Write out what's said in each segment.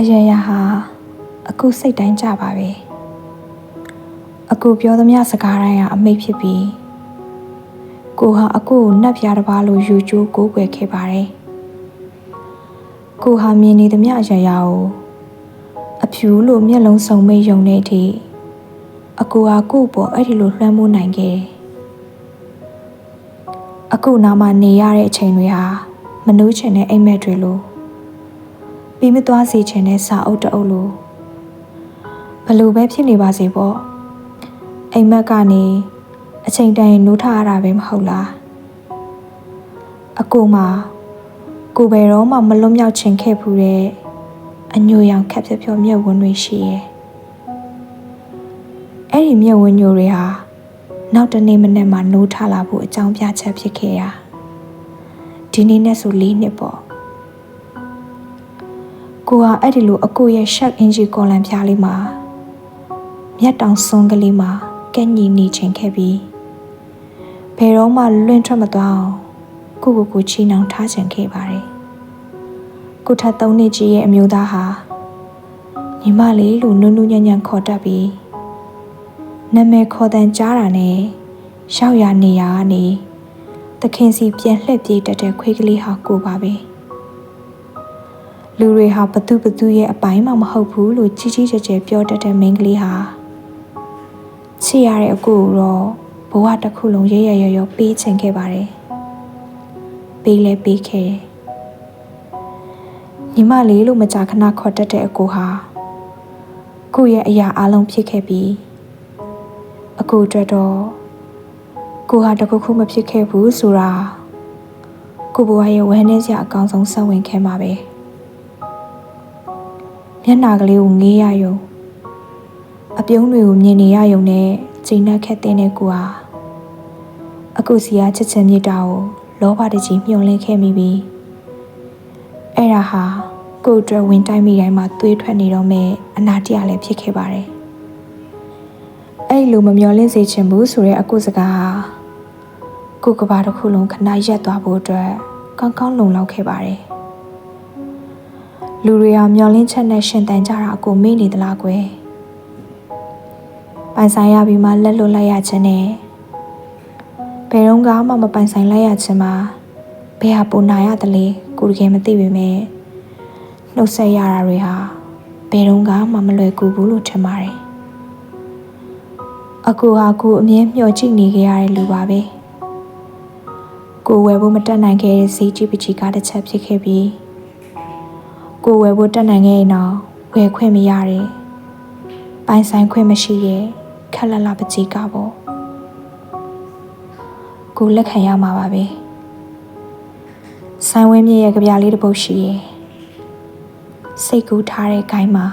အရရဟာအခုစိတ်တိုင်းကြပါပဲအခုပြောသမျှစကားတိုင်းကအမိတ်ဖြစ်ပြီးကိုဟာအခုကိုနှက်ပြားတစ်ပါးလိုယူကျိုးကိုးကွယ်ခဲ့ပါတယ်ကိုဟာမြင်နေသမျှအရရကိုအဖြူလို့မျက်လုံးစုံမိတ်ယုံနေတဲ့အထိအကူဟာကို့ပေါ်အဲ့ဒီလိုလွှမ်းမိုးနိုင်ခဲ့တယ်အခုနာမနေရတဲ့အချိန်တွေဟာမနှိုးချင်တဲ့အိမ်မက်တွေလို ပြီးမသွားစေချင်တဲ့စာအုပ်တအုပ်လိုဘလို့ပဲဖြစ်နေပါစေပေါ့အိမ်မက်ကနေအချိန်တန်ရင်နိုးထရတာပဲမဟုတ်လားအကူမှာကိုယ်ပဲတော့မှမလွတ်မြောက်ချင်ခဲ့ဖူးတဲ့အညိုရောင်ခက်ဖြက်ဖြောမျက်ဝန်းတွေရှိရဲ့အဲ့ဒီမျက်ဝန်းညိုတွေဟာနောက်တနေ့မနေ့မှနိုးထလာဖို့အကြောင်းပြချက်ဖြစ်ခဲ့ရာဒီနေ့နဲ့ဆို၄နှစ်ပေါ့ ကိုဟာအဲ့ဒီလိုအကိုရဲ့ shark engine ကော်လန်ပြားလေးမှာမျက်တောင်စွန်းကလေးမှာကဲ့ညီနေချင်ခဲ့ပြီးဘယ်တော့မှလွင့်ထွက်မသွားအောင်ကိုကိုကိုချီနှောင်ထားချင်ခဲ့ပါတယ်ကိုထပ်သုံးနှစ်ကြီးရဲ့အမျိုးသားဟာညီမလေးလို့နုံနုံညံ့ညံ့ခေါ်တတ်ပြီးနာမည်ခေါ်တန်ကြားတာနဲ့ရောက်ရနေရကနေသခင်စီပြန်လှည့်ပြေးတတ်တဲ့ခွေးကလေးဟာကိုပါပဲ လူတွေဟာဘသူဘသူရဲ့အပိုင်းမှမဟုတ်ဘူးလို့ကြီးကြီးကျယ်ကျယ်ပြောတတ်တဲ့မိန်းကလေးဟာချစ်ရတဲ့အကိုကိုတော့ဘဝတစ်ခုလုံးရရရရပေးချင်ခဲ့ပါတယ်ပေးလဲပေးခဲ့တယ်ညီမလေးလို့မကြာခဏခေါ်တတ်တဲ့အကိုဟာကိုယ့်ရဲ့အရာအလုံးဖြစ်ခဲ့ပြီးအကိုအတွက်တော့ကိုဟာတခုခုမဖြစ်ခဲ့ဘူးဆိုတာကိုဘဝရဲ့ဝမ်းနည်းစရာအကောင်းဆုံးဆက်ဝင်ခဲ့မှာပဲ မျက်နာကလေးကိုငေးရယုံအပြုံးတွေကိုမြင်နေရယုံနဲ့ချိန်နှက်ခက်တဲ့ကိုဟာအခုစီယာချစ်ချင်မြတ်တာကိုလောဘတကြီးမျှော်လင့်ခဲ့မိပြီအဲ့ဒါဟာကို့အတွက်ဝင်တိုက်မိတိုင်းမှာသွေးထွက်နေတော့မဲ့အနာတရားလည်းဖြစ်ခဲ့ပါတယ်အဲ့လိုမမျော်လင့်စေချင်ဘူးဆိုတဲ့အကုစကားဟာကိုကဘာတစ်ခုလုံးခဏရက်သွားဖို့အတွက်ကောင်းကောင်းလုံလောက်ခဲ့ပါတယ် လူတွေဟာမျော်လင့်ချက်နဲ့ရှင်တန်ကြတာကိုမေ့နေသလားကွယ်ပိုင်ဆိုင်ရပြီးမှလက်လွတ်လိုက်ရခြင်းနဲ့ဘယ်တော့မှမပိုင်ဆိုင်လိုက်ရခြင်းမှာဘယ်ဟာပူနာရတယ်လေကိုတကယ်မသိပေမဲ့နှုတ်ဆက်ရတာတွေဟာဘယ်တော့မှမလွယ်ကူဘူးလို့ထင်ပါတယ်အကူဟာကိုအမြဲမျှော်ကြည့်နေကြရတဲ့လူပါပဲကိုဝယ်ဖို့မတက်နိုင်ခဲ့တဲ့ဈေးကြီးပကြီးကားတစ်ချက်ဖြစ်ခဲ့ပြီး ကိုဝယ်ဖို့တက်နိုင်ခဲ့ရင်တော့ဝယ်ခွင့်မရတဲ့ပိုင်ဆိုင်ခွင့်မရှိရဲ့ခက်လက်လာပကြီးကားပေါ့ကိုလက်ခံရမှာပါပဲဆိုင်ဝင်းမြရဲ့ကြပြလေးတစ်ပုတ်ရှိရဲ့စိတ်ကူးထားတဲ့ဂိုင်းမှာ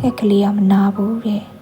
ငှက်ကလေးကမနာဘူးတဲ့